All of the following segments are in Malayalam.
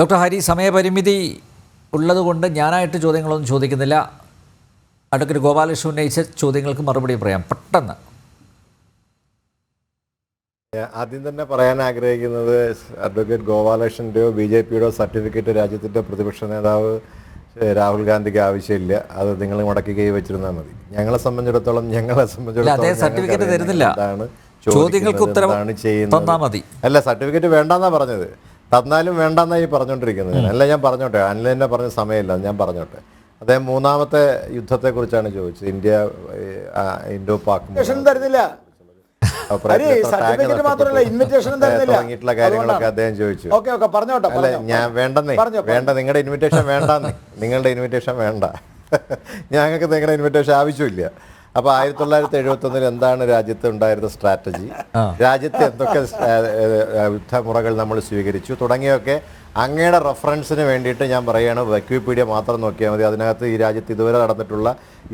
ഡോക്ടർ ഹരി സമയപരിമിതി ഉള്ളതുകൊണ്ട് ഞാനായിട്ട് ചോദ്യങ്ങളൊന്നും ചോദിക്കുന്നില്ല. അഡ്വക്കേറ്റ് ഗോപാലകൃഷ്ണൻ ഉന്നയിച്ച ചോദ്യങ്ങൾക്ക് മറുപടി പറയാം. പെട്ടെന്ന്. ആദ്യം തന്നെ പറയാൻ ആഗ്രഹിക്കുന്നത് അഡ്വക്കേറ്റ് ഗോപാലകൃഷ്ണന്റെയോ ബി ജെ പിയുടെയോ സർട്ടിഫിക്കറ്റ് രാജ്യത്തിന്റെ പ്രതിപക്ഷ നേതാവ് രാഹുൽ ഗാന്ധിക്ക് ആവശ്യമില്ല. അത് നിങ്ങൾ മുടക്കി കൈ വെച്ചിരുന്നാൽ മതി. ഞങ്ങളെ സംബന്ധിച്ചിടത്തോളം ഞങ്ങളെ സംബന്ധിച്ചിടത്തോളം certificate തരുന്നില്ല. ചോദ്യങ്ങൾക്ക് ഉത്തരവാണ് ചെയ്യുന്നത്. അല്ല സർട്ടിഫിക്കറ്റ് വേണ്ടെന്നാ പറഞ്ഞത്. തന്നാലും വേണ്ടെന്നാണ് ഈ പറഞ്ഞുകൊണ്ടിരിക്കുന്നത് അല്ല ഞാൻ പറഞ്ഞോട്ടെ. അനിൽ തന്നെ പറഞ്ഞ സമയമില്ല. ഞാൻ പറഞ്ഞോട്ടെ. അദ്ദേഹം മൂന്നാമത്തെ യുദ്ധത്തെ കുറിച്ചാണ് ചോദിച്ചത്. ഇന്ത്യ ഇൻഡോ പാക് തരുന്നില്ല. തുടങ്ങിയിട്ടുള്ള കാര്യങ്ങളൊക്കെ അദ്ദേഹം ചോദിച്ചു. ഓക്കെ ഓക്കെ പറഞ്ഞോട്ടെ അല്ല ഞാൻ വേണ്ടെന്നേ. വേണ്ട നിങ്ങളുടെ ഇൻവിറ്റേഷൻ വേണ്ടെന്നേ. നിങ്ങളുടെ ഇൻവിറ്റേഷൻ വേണ്ട. ഞങ്ങൾക്ക് നിങ്ങളുടെ ഇൻവിറ്റേഷൻ ആവശ്യമില്ല. അപ്പൊ ആയിരത്തി തൊള്ളായിരത്തി എഴുപത്തി ഒന്നിൽ എന്താണ് രാജ്യത്ത് ഉണ്ടായിരുന്ന സ്ട്രാറ്റജി? രാജ്യത്തെ എന്തൊക്കെ യുദ്ധമുറകൾ നമ്മൾ സ്വീകരിച്ചു? തുടങ്ങിയൊക്കെ അങ്ങയുടെ റെഫറൻസിന് വേണ്ടിയിട്ട് ഞാൻ പറയുകയാണ്. വിക്കിപീഡിയ മാത്രം നോക്കിയാൽ മതി. അതിനകത്ത് ഈ രാജ്യത്ത് ഇതുവരെ നടന്നിട്ടുള്ള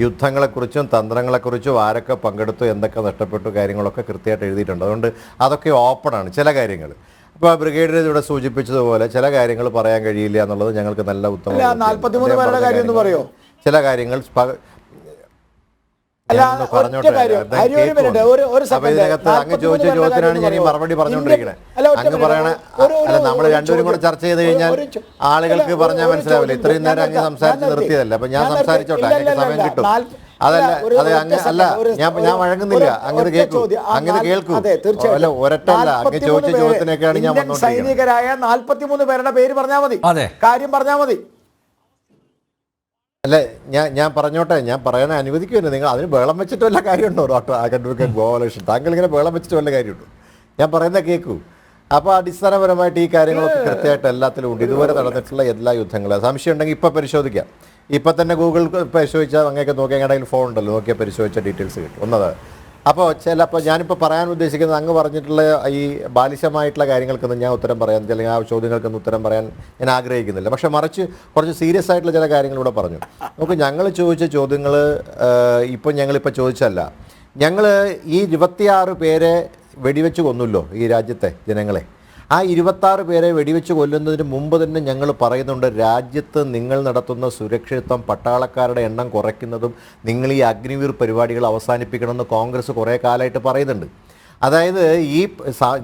യുദ്ധങ്ങളെക്കുറിച്ചും തന്ത്രങ്ങളെക്കുറിച്ചും ആരൊക്കെ പങ്കെടുത്തു എന്തൊക്കെ നഷ്ടപ്പെട്ടു കാര്യങ്ങളൊക്കെ കൃത്യമായിട്ട് എഴുതിയിട്ടുണ്ട്. അതുകൊണ്ട് അതൊക്കെ ഓപ്പണാണ് ചില കാര്യങ്ങൾ. അപ്പോൾ ബ്രിഗേഡിയർ ഇവിടെ സൂചിപ്പിച്ചതുപോലെ ചില കാര്യങ്ങൾ പറയാൻ കഴിയില്ല എന്നുള്ളത് ഞങ്ങൾക്ക് നല്ല ഉത്തമ അല്ല, 43 അദ്ദേഹം പേരുടെ കാര്യം എന്ന് പറയോ? ചില കാര്യങ്ങൾ അങ്ങ് 43 ചോദിച്ച ചോദ്യത്തിനാണ് ഞാൻ ഈ മറുപടി? പറഞ്ഞുകൊണ്ടിരിക്കുന്നത് അല്ല, അങ്ങ്. പറയണ നമ്മൾ രണ്ടുപേരും കൂടെ ചർച്ച ചെയ്ത് കഴിഞ്ഞാൽ ആളുകൾക്ക് പറഞ്ഞാൽ മനസ്സിലാവില്ല. ഇത്രയും നേരം അങ്ങ്. സംസാരിച്ച് നിർത്തിയതല്ല. അപ്പൊ ഞാൻ. സംസാരിച്ചോട്ടെ അങ്ങനെ സമയം കിട്ടും. അതല്ല അത് അങ്ങ് അല്ല ഞാൻ ഞാൻ വഴങ്ങുന്നില്ല. അങ്ങനെ കേൾക്കും. അങ്ങനെ കേൾക്കും കേൾക്കൂ. അതെ, തീർച്ചയായും. അല്ല ഒരട്ടല്ല അങ്ങ് ചോദിച്ച 43 ചോദ്യത്തിനൊക്കെയാണ് ഞാൻ സൈനികരായ നാല്പത്തിമൂന്ന് പേരുടെ പേര് പറഞ്ഞാൽ മതി. അതെ. കാര്യം പറഞ്ഞാൽ മതി. അല്ല ഞാൻ ഞാൻ പറഞ്ഞോട്ടെ ഞാൻ പറയാൻ അനുവദിക്കുമല്ലോ നിങ്ങൾ അതിന് ബഹളം വെച്ചിട്ട് വല്ല കാര്യമുണ്ടോ ഡോക്ടർ അഡ്വക്കേറ്റ് ഗോപാലകൃഷ്ണൻ താങ്കൾ ഇങ്ങനെ ബഹളം വെച്ചിട്ട് വല്ല കാര്യമുണ്ടോ? ഞാൻ പറയുന്ന കേൾക്കൂ അപ്പോൾ അടിസ്ഥാനപരമായിട്ട് ഈ കാര്യങ്ങളൊക്കെ കൃത്യമായിട്ട് എല്ലാത്തിലും ഉണ്ട്. ഇതുവരെ നടന്നിട്ടുള്ള എല്ലാ യുദ്ധങ്ങളും. സംശയം ഉണ്ടെങ്കിൽ ഇപ്പം പരിശോധിക്കാം. ഇപ്പം തന്നെ ഗൂഗിൾ പരിശോധിച്ചാൽ അങ്ങനെയൊക്കെ നോക്കിയാൽ ഫോൺ ഉണ്ടല്ലോ. നോക്കിയാൽ പരിശോധിച്ച ഡീറ്റെയിൽസ് കിട്ടും. ഒന്നത് അപ്പോൾ ചിലപ്പോൾ ഞാനിപ്പോൾ പറയാൻ ഉദ്ദേശിക്കുന്നത് അങ്ങ് പറഞ്ഞിട്ടുള്ള ഈ ബാലിശമായിട്ടുള്ള കാര്യങ്ങൾക്കൊന്നും ഞാൻ ഉത്തരം പറയാൻ അല്ലെങ്കിൽ ആ ചോദ്യങ്ങൾക്കൊന്നും ഉത്തരം പറയാൻ ഞാൻ ആഗ്രഹിക്കുന്നില്ല. പക്ഷേ മറിച്ച് കുറച്ച് സീരിയസ് ആയിട്ടുള്ള ചില കാര്യങ്ങൾ ഇവിടെ പറഞ്ഞു. നമുക്ക് ഞങ്ങൾ ചോദിച്ച ചോദ്യങ്ങൾ ഇപ്പം ഞങ്ങളിപ്പോൾ ചോദിച്ചല്ല ഞങ്ങൾ ഈ ഇരുപത്തിയാറ് പേരെ വെടിവെച്ച് കൊന്നല്ലോ ഈ രാജ്യത്തെ ജനങ്ങളെ. ആ ഇരുപത്താറ് പേരെ വെടിവെച്ച് കൊല്ലുന്നതിന് മുമ്പ് തന്നെ ഞങ്ങൾ പറയുന്നുണ്ട് രാജ്യത്ത് നിങ്ങൾ നടത്തുന്ന സുരക്ഷിതത്വം പട്ടാളക്കാരുടെ എണ്ണം കുറയ്ക്കുന്നതും നിങ്ങൾ ഈ അഗ്നിവീർ പരിപാടികൾ അവസാനിപ്പിക്കണമെന്ന് കോൺഗ്രസ് കുറേ കാലമായിട്ട് പറയുന്നുണ്ട്. അതായത് ഈ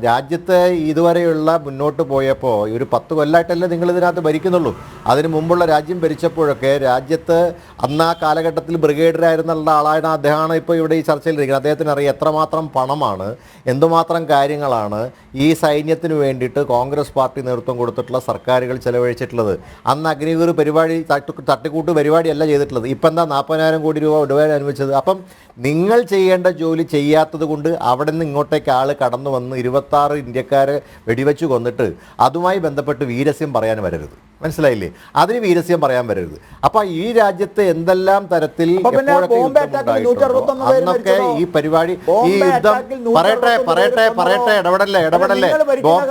രാജ്യത്തെ ഇതുവരെയുള്ള മുന്നോട്ട് പോയപ്പോൾ ഒരു പത്ത് കൊല്ലമായിട്ടല്ലേ നിങ്ങൾ ഇതിനകത്ത് ഭരിക്കുന്നുള്ളൂ. അതിന് മുമ്പുള്ള രാജ്യം ഭരിച്ചപ്പോഴൊക്കെ രാജ്യത്ത് അന്ന് ആ കാലഘട്ടത്തിൽ ബ്രിഗേഡിയറായിരുന്ന ആളാണ് അദ്ദേഹമാണ് ഇപ്പോൾ ഇവിടെ ഈ ചർച്ചയിലിരിക്കുന്നത്. അദ്ദേഹത്തിന് അറിയാം എത്രമാത്രം പണമാണ് എന്തുമാത്രം കാര്യങ്ങളാണ് ഈ സൈന്യത്തിന് വേണ്ടിയിട്ട് കോൺഗ്രസ് പാർട്ടി നേതൃത്വം കൊടുത്തിട്ടുള്ള സർക്കാരുകൾ ചെലവഴിച്ചിട്ടുള്ളത്. അന്ന് അഗ്നിവീർ പരിപാടി തട്ടു തട്ടിക്കൂട്ട് പരിപാടിയല്ല ചെയ്തിട്ടുള്ളത്. ഇപ്പം എന്താ നാൽപ്പതിനായിരം കോടി രൂപ ഇടവേള അനുവദിച്ചത്? അപ്പം നിങ്ങൾ ചെയ്യേണ്ട ജോലി ചെയ്യാത്തത് കൊണ്ട് അവിടെ നിന്ന് ഇങ്ങോട്ടേക്ക് ആൾ കടന്നു വന്ന് ഇരുപത്താറ് ഇന്ത്യക്കാരെ വെടിവെച്ച് കൊന്നിട്ട് അതുമായി ബന്ധപ്പെട്ട് വീരസ്യം പറയാൻ വരരുത്. മനസ്സിലായില്ലേ? അതിന് വീരസ്യം പറയാൻ വരരുത്. അപ്പൊ ഈ രാജ്യത്ത് എന്തെല്ലാം തരത്തിൽ അപ്പൊ പിന്നെ എപ്പോഴൊക്കെ ബോംബെ യുദ്ധം അറ്റാക്കിൽ ഉണ്ടായിട്ടുണ്ടോ, 161 പേര് അന്നൊക്കെ ഈ പരിപാടി ഈ യുദ്ധം പറയട്ടെ പറയട്ടെ പറയട്ടെ ഇടപെടല്ലേ ഇടപെടല്ലേ?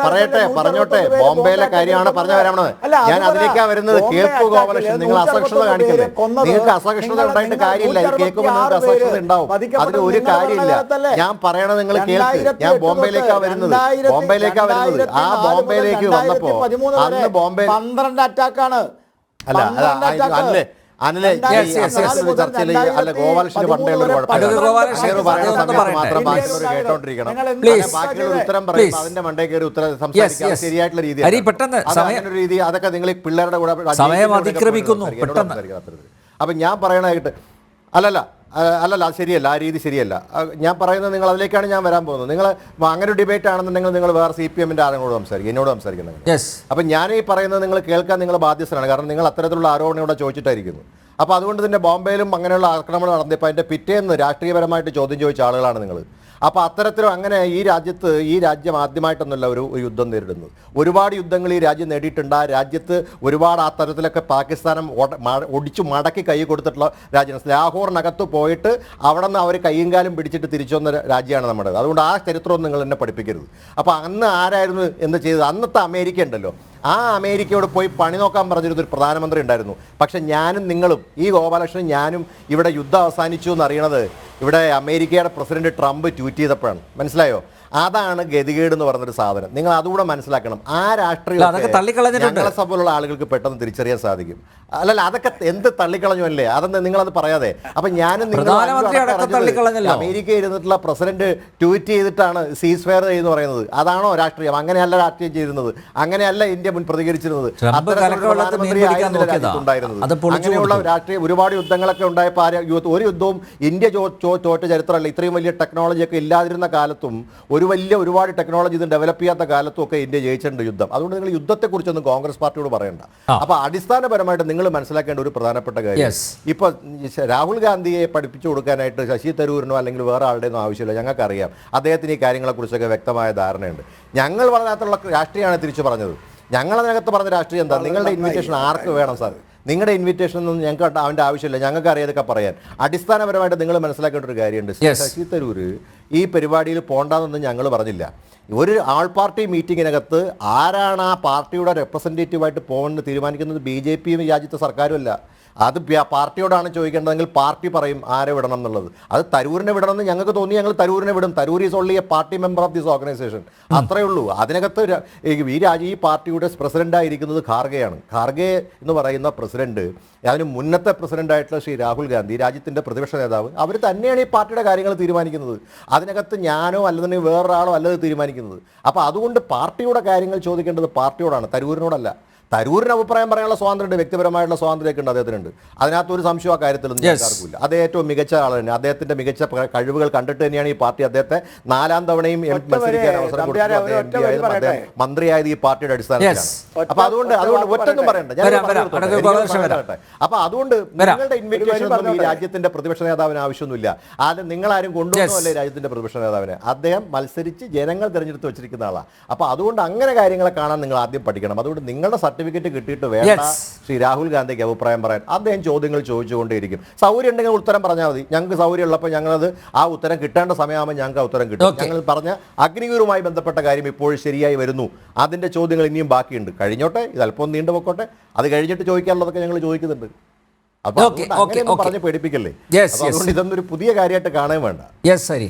പറയട്ടെ പറഞ്ഞോട്ടെ ബോംബെയിലെ കാര്യമാണ് പറഞ്ഞു വരാമത് ഞാൻ അതിലേക്കാ വരുന്നത് കേക്ക് കേൾക്കൂ ഗോപാലകൃഷ്ണൻ നിങ്ങൾ അസഹിഷ്ണുത 161 കാണിക്കല്ലേ? നിങ്ങൾക്ക് അസഹിഷ്ണുത ഉണ്ടായിട്ട് കാര്യമില്ല. ഇത് കേൾക്കുമ്പോൾ നിങ്ങൾക്ക് 166 അസഹിഷ്ണുത ഉണ്ടാവും. അതിന് ഒരു കാര്യമില്ല. ഞാൻ പറയണത് നിങ്ങൾ കേൾക്ക്. ഞാൻ 2008 ബോംബെയിലേക്കാ വരുന്നത്. ബോംബെയിലേക്കാ വരുന്നത്. ആ 2004 ബോംബെയിലേക്ക് വന്നപ്പോ 2013 വരെ അന്ന് ബോംബെ പന്ത്രണ്ട് അറ്റാക്കാണ്. അല്ല അല്ല? അനിലെ. ചർച്ചയിൽ ഗോപാലകൃഷ്ണന് പണ്ടേ കുഴപ്പമില്ല കേട്ടോണ്ടിരിക്കണം. ബാക്കിയുള്ള ഉത്തരം പറയും. അതിന്റെ മണ്ടേ കയറി ഉത്തരം. ശരിയായിട്ടുള്ള രീതി പെട്ടെന്ന് സമയം- രീതി അതൊക്കെ നിങ്ങൾ പിള്ളേരുടെ കൂടെ സമയം അതിക്രമിക്കുന്നു. അപ്പൊ ഞാൻ പറയണായിട്ട് അല്ലല്ല അല്ലല്ല അത് ശരിയല്ല ആ രീതി ശരിയല്ല. ഞാൻ പറയുന്നത് നിങ്ങൾ അതിലേക്കാണ് ഞാൻ വരാൻ പോകുന്നത്. നിങ്ങൾ അങ്ങനെ ഒരു ഡിബേറ്റ് ആണെന്നുണ്ടെങ്കിൽ നിങ്ങൾ വേറെ സി പി എമ്മിന്റെ ആരെങ്കിലും സംസാരിക്കും എന്നോട് സംസാരിക്കുന്നത് യെസ് അപ്പം ഞാൻ ഈ പറയുന്നത് നിങ്ങൾ കേൾക്കാൻ നിങ്ങൾ ബാധ്യസ്ഥരാണ് കാരണം നിങ്ങൾ അത്തരത്തിലുള്ള ആരോപണം ഇവിടെ ചോദിച്ചിട്ടായിരിക്കുന്നു. അപ്പോൾ അതുകൊണ്ട് തന്നെ ബോംബെയിലും അങ്ങനെയുള്ള ആക്രമണം നടന്നിപ്പോൾ അതിന്റെ പിറ്റേന്ന് രാഷ്ട്രീയപരമായിട്ട് ചോദ്യം ചോദിച്ച ആളുകളാണ് നിങ്ങൾ. അപ്പോൾ അത്തരത്തിലും അങ്ങനെ ഈ രാജ്യത്ത് ഈ രാജ്യം ആദ്യമായിട്ടൊന്നുമല്ല ഒരു യുദ്ധം നേരിടുന്നത് ഒരുപാട് യുദ്ധങ്ങൾ ഈ രാജ്യം നേടിയിട്ടുണ്ട്. ആ രാജ്യത്ത് ഒരുപാട് ആ തരത്തിലൊക്കെ പാകിസ്ഥാനം ഒട- ഒടിച്ചു മടക്കി കൈ കൊടുത്തിട്ടുള്ള രാജ്യമാണ്. ലാഹോറിനകത്ത് പോയിട്ട് അവിടെ നിന്ന് അവർ കൈയും കാലും പിടിച്ചിട്ട് തിരിച്ചു വന്ന രാജ്യമാണ് നമ്മുടെ അതുകൊണ്ട് ആ ചരിത്രമൊന്നും നിങ്ങൾ എന്നെ പഠിപ്പിക്കരുത്. അപ്പോൾ അന്ന് ആരായിരുന്നു എന്ന് ചെയ്തത്? അന്നത്തെ അമേരിക്ക ഉണ്ടല്ലോ. ആ അമേരിക്കയോട് പോയി പണി നോക്കാൻ പറഞ്ഞിരുന്ന ഒരു പ്രധാനമന്ത്രി ഉണ്ടായിരുന്നു. പക്ഷെ ഞാനും നിങ്ങളും ഈ ഗോപാലകൃഷ്ണൻ ഞാനും ഇവിടെ യുദ്ധം അവസാനിച്ചു എന്ന് അറിയണത് ഇവിടെ അമേരിക്കയുടെ പ്രസിഡന്റ് ട്രംപ് ട്വീറ്റ് ചെയ്തപ്പോഴാണ്. മനസ്സിലായോ? അതാണ് ഗതികേട് എന്ന് പറഞ്ഞൊരു സാധനം. നിങ്ങൾ അതുകൂടെ മനസ്സിലാക്കണം. ആ രാഷ്ട്രീയ സഭയിലുള്ള ആളുകൾക്ക് പെട്ടെന്ന് തിരിച്ചറിയാൻ സാധിക്കും. അല്ലല്ല അതൊക്കെ എന്ത് തള്ളിക്കളഞ്ഞു അല്ലേ അതെന്ത് നിങ്ങളത് പറയാതെ. അപ്പൊ ഞാനും അമേരിക്ക ഇരുന്നിട്ടുള്ള പ്രസിഡന്റ് ട്വീറ്റ് ചെയ്തിട്ടാണ് സീസ് ഫെയർ എന്ന് പറയുന്നത്. അതാണോ രാഷ്ട്രീയം? അങ്ങനെയല്ല രാഷ്ട്രീയം ചെയ്തിരുന്നത് അങ്ങനെയല്ല ഇന്ത്യ മുൻ പ്രതികരിച്ചിരുന്നത് കലക്കവെള്ളത്തിൽ മീൻ. അത് അങ്ങനെയുള്ള. രാഷ്ട്രീയ ഒരുപാട് യുദ്ധങ്ങളൊക്കെ ഉണ്ടായപ്പോൾ ഒരു യുദ്ധവും ഇന്ത്യ തോറ്റ ചരിത്രമല്ല ഇത്രയും വലിയ ടെക്നോളജി ഒക്കെ ഇല്ലാതിരുന്ന കാലത്തും ഒരു വലിയ ഒരുപാട് ടെക്നോളജി ഇത് ഡെവലപ്പ് ചെയ്യാത്ത കാലത്തും ഒക്കെ ഇന്ത്യ ജയിച്ചിട്ടുണ്ട് യുദ്ധം അതുകൊണ്ട് നിങ്ങൾ യുദ്ധത്തെക്കുറിച്ചൊന്നും കോൺഗ്രസ് പാർട്ടിയോട് പറയണ്ട. അപ്പൊ അടിസ്ഥാനപരമായിട്ട് നിങ്ങൾ മനസ്സിലാക്കേണ്ട ഒരു പ്രധാനപ്പെട്ട കാര്യം. ഇപ്പൊ രാഹുൽ ഗാന്ധിയെ പഠിപ്പിച്ചു കൊടുക്കാനായിട്ട് ശശി തരൂരിനോ അല്ലെങ്കിൽ വേറെ ആളുടെയൊന്നും ആവശ്യമില്ല ഞങ്ങൾക്കറിയാം അദ്ദേഹത്തിന് ഈ കാര്യങ്ങളെക്കുറിച്ചൊക്കെ വ്യക്തമായ ധാരണയുണ്ട് ഞങ്ങൾ വളരാത്തുള്ള രാഷ്ട്രീയമാണ് തിരിച്ചു പറഞ്ഞത് ഞങ്ങൾ അതിനകത്ത് പറഞ്ഞ രാഷ്ട്രീയം എന്താ? നിങ്ങളുടെ ഇൻവിറ്റേഷൻ ആർക്ക് വേണം സാർ? നിങ്ങളുടെ ഇൻവിറ്റേഷൻ ഒന്നും ഞങ്ങൾക്ക് അവന്റെ ആവശ്യമില്ല. ഞങ്ങൾക്ക് അറിയാതൊക്കെ പറയാൻ. അടിസ്ഥാനപരമായിട്ട് നിങ്ങൾ മനസ്സിലാക്കേണ്ട ഒരു കാര്യമുണ്ട്. ശശി തരൂർ ഈ പരിപാടിയിൽ പോണ്ടെന്നൊന്നും ഞങ്ങൾ പറഞ്ഞില്ല. ഒരു ആൾ പാർട്ടി മീറ്റിങ്ങിനകത്ത് ആരാണ് ആ പാർട്ടിയുടെ റെപ്രസെന്റേറ്റീവായിട്ട് പോകുന്നത് തീരുമാനിക്കുന്നത്? ബി ജെ പിയും രാജ്യത്തെ സർക്കാരും അല്ല. അത് പാർട്ടിയോടാണ് ചോദിക്കേണ്ടതെങ്കിൽ പാർട്ടി പറയും ആരെ വിടണം എന്നുള്ളത്. അത് തരൂരിനെ വിടണമെന്ന് ഞങ്ങൾക്ക് തോന്നി ഞങ്ങൾ തരൂരിനെ വിടും. Tharoor is only a party member of this organisation അത്രയേ ഉള്ളൂ. അതിനകത്ത് ഈ രാജ്യ ഈ പാർട്ടിയുടെ പ്രസിഡന്റായിരിക്കുന്നത് ഖാർഗെയാണ്. ഖാർഗെ എന്ന് പറയുന്ന പ്രസിഡന്റ് അതിന് മുന്നത്തെ പ്രസിഡന്റായിട്ടുള്ള ശ്രീ രാഹുൽ ഗാന്ധി രാജ്യത്തിന്റെ പ്രതിപക്ഷ നേതാവ് അവർ തന്നെയാണ് ഈ പാർട്ടിയുടെ കാര്യങ്ങൾ തീരുമാനിക്കുന്നത്. അതിനകത്ത് ഞാനോ അല്ലെന്നുണ്ടെങ്കിൽ വേറൊരാളോ അല്ലത് തീരുമാനിക്കുന്നത്. അപ്പോൾ അതുകൊണ്ട് പാർട്ടിയുടെ കാര്യങ്ങൾ ചോദിക്കേണ്ടത് പാർട്ടിയോടാണ് തരൂരിനോടല്ല. തരൂരിന് അഭിപ്രായം പറയാനുള്ള സ്വാതന്ത്ര്യമുണ്ട് വ്യക്തിപരമായിട്ടുള്ള സ്വാതന്ത്ര്യമൊക്കെ ഉണ്ട് അദ്ദേഹത്തിനുണ്ട്. അതിനകത്ത് ഒരു സംശയം ആ കാര്യത്തിലൊന്നും ആർക്കുമില്ല. അദ്ദേഹം ഏറ്റവും മികച്ച ആൾ തന്നെ. അദ്ദേഹത്തിന്റെ മികച്ച കഴിവുകൾ കണ്ടിട്ട് തന്നെയാണ് ഈ പാർട്ടി അദ്ദേഹത്തെ നാലാം തവണയും മത്സരിക്കാൻ അവസരം കൊടുത്തത്. മന്ത്രിയായത് ഈ പാർട്ടിയുടെ അടിസ്ഥാനത്തിലാണ്. അപ്പൊ അതുകൊണ്ട് അതുകൊണ്ട് ഒറ്റൊന്നും പറയണ്ടേ. ഞാൻ. അപ്പൊ അതുകൊണ്ട് നിങ്ങളുടെ ഇൻവിറ്റേഷൻ ഒന്നും ഈ രാജ്യത്തിന്റെ പ്രതിപക്ഷ നേതാവിന് ആവശ്യമൊന്നുമില്ല. ആദ്യം നിങ്ങളാരും കൊണ്ടുവന്നല്ലേ രാജ്യത്തിന്റെ പ്രതിപക്ഷ നേതാവിനെ? അദ്ദേഹം മത്സരിച്ച് ജനങ്ങൾ തിരഞ്ഞെടുത്ത് വെച്ചിരിക്കുന്ന ആളാണ് അപ്പൊ അതുകൊണ്ട് അങ്ങനെ കാര്യങ്ങളെ കാണാൻ നിങ്ങൾ ആദ്യം പഠിക്കണം. അതുകൊണ്ട് നിങ്ങളുടെ സർട്ടിഫിക്കറ്റ് കിട്ടിയിട്ട് വേണ്ട. ശ്രീ രാഹുൽ ഗാന്ധിക്ക് അഭിപ്രായം പറയാൻ. അദ്ദേഹം ചോദ്യങ്ങൾ ചോദിച്ചുകൊണ്ടേയിരിക്കും. സൗകര്യം ഉണ്ടെങ്കിൽ ഉത്തരം പറഞ്ഞാൽ മതി. ഞങ്ങൾക്ക് സൗകര്യം ഉള്ളപ്പോൾ ഞങ്ങളത് ആ ഉത്തരം കിട്ടേണ്ട സമയമാകുമ്പോൾ ഞങ്ങൾക്ക് ആ ഉത്തരം കിട്ടും. ഞങ്ങൾ പറഞ്ഞ അഗ്നിവീറുമായി ബന്ധപ്പെട്ട കാര്യം ഇപ്പോൾ ശരിയായി വരുന്നു. അതിന്റെ ചോദ്യങ്ങൾ ഇനിയും ബാക്കിയുണ്ട്. കഴിഞ്ഞോട്ടെ? ഇത് അല്പം നീണ്ടു പൊക്കോട്ടെ? അത് കഴിഞ്ഞിട്ട് ചോദിക്കാനുള്ളതൊക്കെ ഞങ്ങൾ ചോദിക്കുന്നുണ്ട്. അപ്പോൾ പറഞ്ഞ് പേടിപ്പിക്കല്ലേ? അതുകൊണ്ട് ഇതൊന്നും ഒരു പുതിയ കാര്യമായിട്ട് കാണാൻ വേണ്ട. യെസ് ഹരി